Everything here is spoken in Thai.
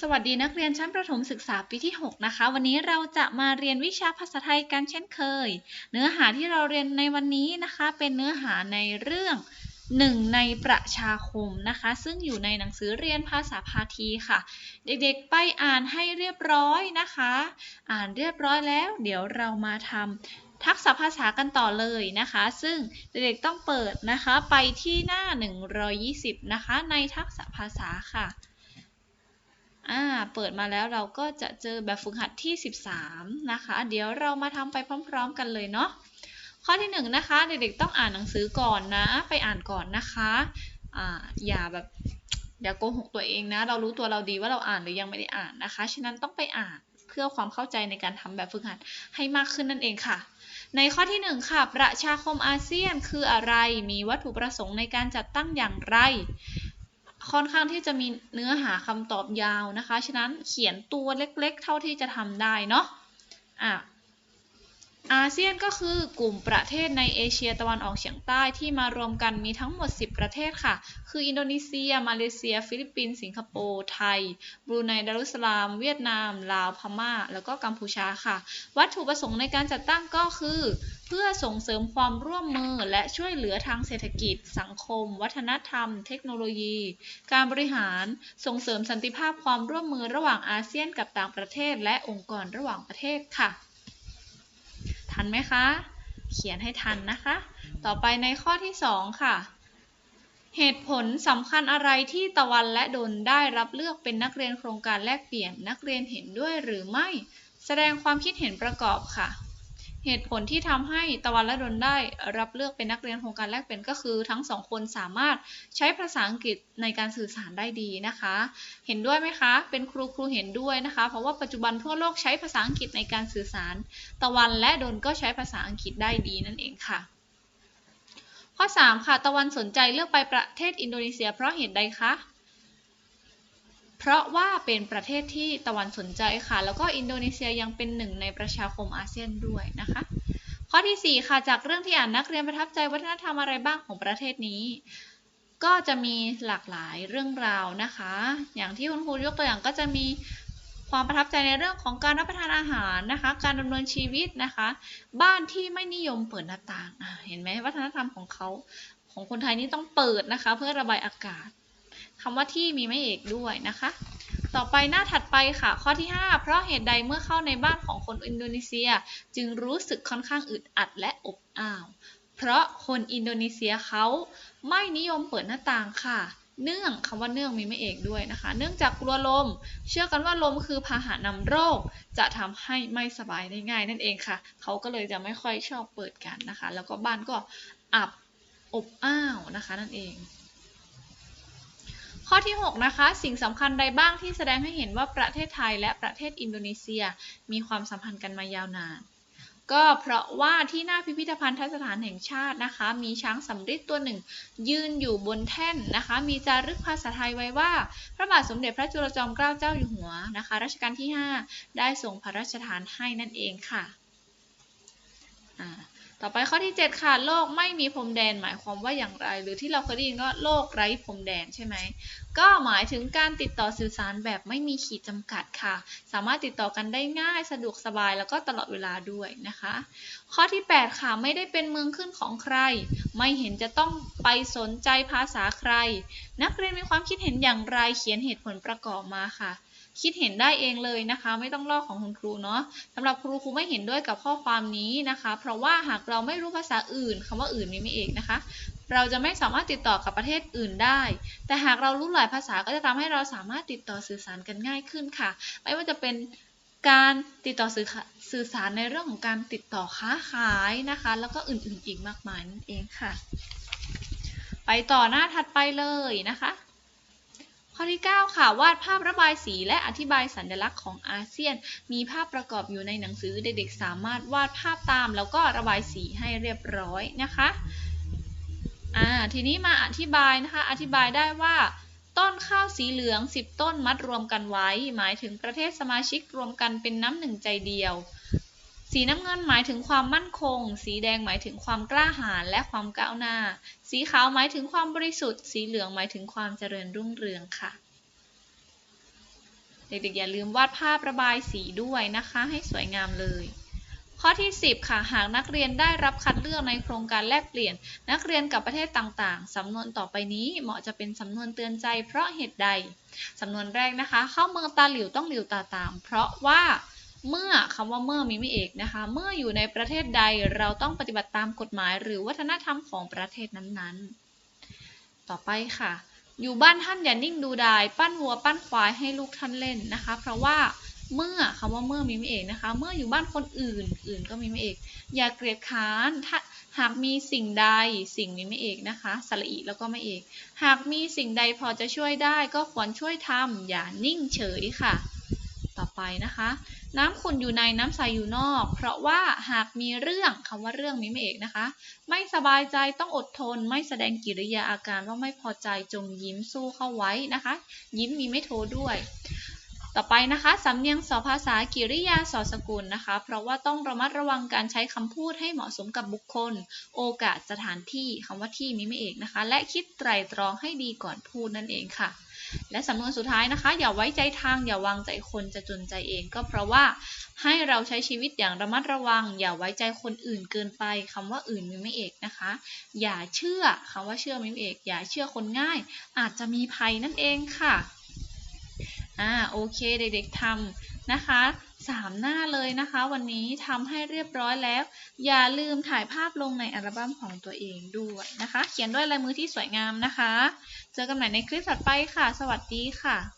สวัสดีนักเรียนชั้นประถมศึกษาปีที่ 6 นะคะ วันนี้เราจะมาเรียนวิชาภาษาไทยกันเช่นเคย เนื้อหาที่เราเรียนในวันนี้นะคะ เป็นเนื้อหาในเรื่องหนึ่งในประชาคมนะคะ ซึ่งอยู่ในหนังสือเรียนภาษาพาทีค่ะ เด็กๆไปอ่านให้เรียบร้อยนะคะ อ่านเรียบร้อยแล้ว เดี๋ยวเรามาทำทักษะภาษากันต่อเลยนะคะ ซึ่งเด็กๆต้องเปิดนะคะไปที่หน้า 120 นะคะ ในทักษะภาษาค่ะ อ่า เปิดมาแล้วเราก็จะเจอแบบฝึกหัดที่ 13 นะคะ เดี๋ยวเรามาทำไปพร้อม ๆ กันเลยเนาะ ข้อที่1นะคะ เด็กๆต้องอ่านหนังสือก่อนนะ ไปอ่านก่อนนะคะ อ่า อย่าแบบอย่าโกหกตัวเองนะ เรารู้ตัวเราดีว่าเราอ่านหรือยังไม่ได้อ่านนะคะ ฉะนั้นต้องไปอ่านเพื่อความเข้าใจในการทำแบบฝึกหัดให้มากขึ้นนั่นเองค่ะ ในข้อที่ 1 ค่ะ ประชาคมอาเซียนคืออะไร มีวัตถุประสงค์ในการจัดตั้งอย่างไร ค่อนข้างที่จะมีเนื้อหาคำตอบยาวนะคะ ฉะนั้นเขียนตัวเล็กๆ เท่าที่จะทำได้เนาะอะอาเซียนก็คือกลุ่มประเทศในเอเชียตะวันออกเฉียงใต้ที่มารวมกันมีทั้งหมด 10 ประเทศค่ะ คืออินโดนีเซีย มาเลเซีย ฟิลิปปินส์ สิงคโปร์ ไทย บรูไน ดารุสลาม เวียดนาม ลาว พม่า แล้วก็กัมพูชาค่ะ วัตถุประสงค์ในการจัดตั้งก็คือ พื่อส่งเสริมความร่วมมือและช่วยเหลือทางเศรษฐกิจ สังคม วัฒนธรรม เทคโนโลยี การบริหาร ส่งเสริมสันติภาพความร่วมมือระหว่างอาเซียนกับต่างประเทศ และองค์กรระหว่างประเทศค่ะ ทันไหมคะ เขียนให้ทันนะคะ ต่อไปในข้อที่ 2 ค่ะ เหตุผลสำคัญอะไรที่ตะวันและดนได้รับเลือกเป็นนักเรียนโครงการแลกเปลี่ยน นักเรียนเห็นด้วยหรือไม่ แสดงความคิดเห็นประกอบค่ะ เหตุผลที่ทำให้ตะวันและดนได้รับเลือกเป็นนักเรียนโครงการแลกเปลี่ยนก็คือ ทั้งสองคนสามารถใช้ภาษาอังกฤษในการสื่อสารได้ดีนะคะ เห็นด้วยไหมคะ เป็นครูครูเห็นด้วยนะคะ เพราะว่าปัจจุบันทั่วโลกใช้ภาษาอังกฤษในการสื่อสาร ตะวันและดนก็ใช้ภาษาอังกฤษได้ดีนั่นเองค่ะ ข้อ 3 ค่ะ ตะวันสนใจเลือกไปประเทศอินโดนีเซียเพราะเหตุใดคะ เพราะว่าเป็นประเทศที่ตะวันสนใจค่ะ แล้วก็อินโดนีเซียยังเป็นหนึ่งในประชาคมอาเซียนด้วยนะคะ ข้อที่ 4 ค่ะ จากเรื่องที่อ่านนักเรียนประทับใจวัฒนธรรมอะไรบ้างของประเทศนี้ ก็จะมีหลากหลายเรื่องราวนะคะ อย่างที่คุณครูยกตัวอย่างก็จะมีความประทับใจในเรื่องของการรับประทานอาหารนะคะ การดำเนินชีวิตนะคะ บ้านที่ไม่นิยมเปิดหน้าต่าง เห็นไหมวัฒนธรรมของเขาของคนไทยนี่ต้องเปิดนะคะ เพื่อระบายอากาศ คำว่าที่มีไม่เอกด้วยนะคะ ต่อไปหน้าถัดไปค่ะ ข้อที่ 5 เพราะเหตุใดเมื่อเข้าในบ้านของคนอินโดนีเซีย จึงรู้สึกค่อนข้างอึดอัดและอบอ้าว เพราะคนอินโดนีเซียเขาไม่นิยมเปิดหน้าต่างค่ะ เนื่องคำว่าเนื่องมีไม่เอกด้วยนะคะ เนื่องจากกลัวลม เชื่อกันว่าลมคือพาหะนำโรค จะทำให้ไม่สบายได้ง่ายนั่นเองค่ะ เขาก็เลยจะไม่ค่อยชอบเปิดกันนะคะ แล้วก็บ้านก็อับอบอ้าวนะคะนั่นเอง ข้อที่ 6 นะคะ สิ่งสำคัญใดบ้างที่แสดงให้เห็นว่าประเทศไทยและประเทศอินโดนีเซียมีความสัมพันธ์กันมายาวนานก็เพราะว่าที่หน้าพิพิธภัณฑ์สถานแห่งชาตินะคะ มีช้างสำริดตัวหนึ่ง ยืนอยู่บนแท่นนะคะ มีจารึกภาษาไทยไว้ว่า พระบาทสมเด็จพระจุลจอมเกล้าเจ้าอยู่หัวนะคะรัชกาลที่ 5 ได้ทรงพระราชทานให้นั่นเองค่ะ ต่อไปข้อที่ 7 ค่ะ โลกไม่มีพรมแดนหมายความว่าอย่างไร หรือที่เราเคยได้ยินก็โลกไร้พรมแดนใช่ไหม ก็หมายถึงการติดต่อสื่อสารแบบไม่มีขีดจำกัดค่ะ สามารถติดต่อกันได้ง่ายสะดวกสบายแล้วก็ตลอดเวลาด้วยนะคะ ข้อที่ 8 ค่ะไม่ได้เป็นเมืองขึ้นของใคร ไม่เห็นจะต้องไปสนใจภาษาใคร นักเรียนมีความคิดเห็นอย่างไรเขียนเหตุผลประกอบมาค่ะคิดเห็นได้เองเลยนะคะ ไม่ต้องลอกของคุณครูเนาะสำหรับครูครูไม่เห็นด้วยกับข้อความนี้นะคะ เพราะว่าหากเราไม่รู้ภาษาอื่นคำว่าอื่นมีไม่เอกนะคะ เราจะไม่สามารถติดต่อกับประเทศอื่นได้ แต่หากเรารู้หลายภาษาก็จะทำให้เราสามารถติดต่อสื่อสารกันง่ายขึ้นค่ะ ไม่ว่าจะเป็นการติดต่อสื่อสื่อสารในเรื่องของการติดต่อค้าขายนะคะ แล้วก็อื่นๆอีกมากมายนั่นเองค่ะ ไปต่อหน้าถัดไปเลยนะคะ ข้อที่ 9 ค่ะ วาดภาพระบายสีและอธิบายสัญลักษณ์ของอาเซียน มีภาพประกอบอยู่ในหนังสือเด็กๆ สามารถวาดภาพตาม แล้วก็ระบายสีให้เรียบร้อยนะคะอ่าทีนี้มาอธิบายนะคะ อธิบายได้ว่า ต้นข้าวสีเหลือง 10 ต้นมัดรวมกันไว้ หมายถึงประเทศสมาชิกรวมกันเป็นน้ำหนึ่งใจเดียว สีน้ำเงินหมายถึงความมั่นคง สีแดงหมายถึงความกล้าหาญและความก้าวหน้า สีขาวหมายถึงความบริสุทธิ์ สีเหลืองหมายถึงความเจริญรุ่งเรืองค่ะ เด็กๆอย่าลืมวาดภาพระบายสีด้วยนะคะ ให้สวยงามเลย ข้อที่ 10 ค่ะ หากนักเรียนได้รับคัดเลือกในโครงการแลกเปลี่ยน นักเรียนกับประเทศต่างๆ สำนวนต่อไปนี้เหมาะจะเป็นสำนวนเตือนใจ เพราะเหตุใด สำนวนแรกนะคะ เข้าเมืองตาหลิวต้องหลิวตาตาม เพราะว่า เมื่อคำว่าเมื่อมีไม่เอกนะคะ เมื่ออยู่ในประเทศใดเราต้องปฏิบัติตามกฎหมาย หรือวัฒนธรรมของประเทศนั้นๆ ต่อไปค่ะ อยู่บ้านท่านอย่านิ่งดูดาย ปั้นวัวปั้นควายให้ลูกท่านเล่นนะคะ เพราะว่าเมื่อคำว่าเมื่อมีไม่เอกนะคะ เมื่ออยู่บ้านคนอื่นอื่นก็มีไม่เอก อย่าเกลียดค้านถ้าหากมีสิ่งใดสิ่งมีไม่เอกนะคะสระอีแล้วก็ไม่เอก หากมีสิ่งใดพอจะช่วยได้ ก็ควรช่วยทำอย่านิ่งเฉยค่ะ ไปนะคะ น้ำขุ่นอยู่ในน้ำใสอยู่นอก เพราะว่าหากมีเรื่องคำว่าเรื่องมีไม่เอกนะคะ ไม่สบายใจต้องอดทน ไม่แสดงกิริยาอาการว่าไม่พอใจจงยิ้มสู้เข้าไว้นะคะ ยิ้มมีไม่โทด้วยต่อไปนะคะสำเนียงสอภาษากิริยาสอสกุลนะคะ เพราะว่าต้องระมัดระวังการใช้คำพูดให้เหมาะสมกับบุคคล โอกาสสถานที่คำว่าที่มีไม่เอกนะคะ และคิดไตรตรองให้ดีก่อนพูดนั่นเองค่ะ และสำนวนสุดท้ายนะคะ อย่าไว้ใจทาง อย่าวางใจคนจะจนใจเอง ก็เพราะว่าให้เราใช้ชีวิตอย่างระมัดระวัง อย่าไว้ใจคนอื่นเกินไปคำว่าอื่นมีไม่เอกนะคะ อย่าเชื่อคำว่าเชื่อมีไม่เอก อย่าเชื่อคนง่าย อาจจะมีภัยนั่นเองค่ะ อ่าโอเคเด็กๆทำนะคะสามหน้าเลยนะคะ วันนี้ทำให้เรียบร้อยแล้ว อย่าลืมถ่ายภาพลงในอัลบั้มของตัวเองด้วยนะคะ เขียนด้วยลายมือที่สวยงามนะคะ เจอกันใหม่ในคลิปถัดไปค่ะ สวัสดีค่ะ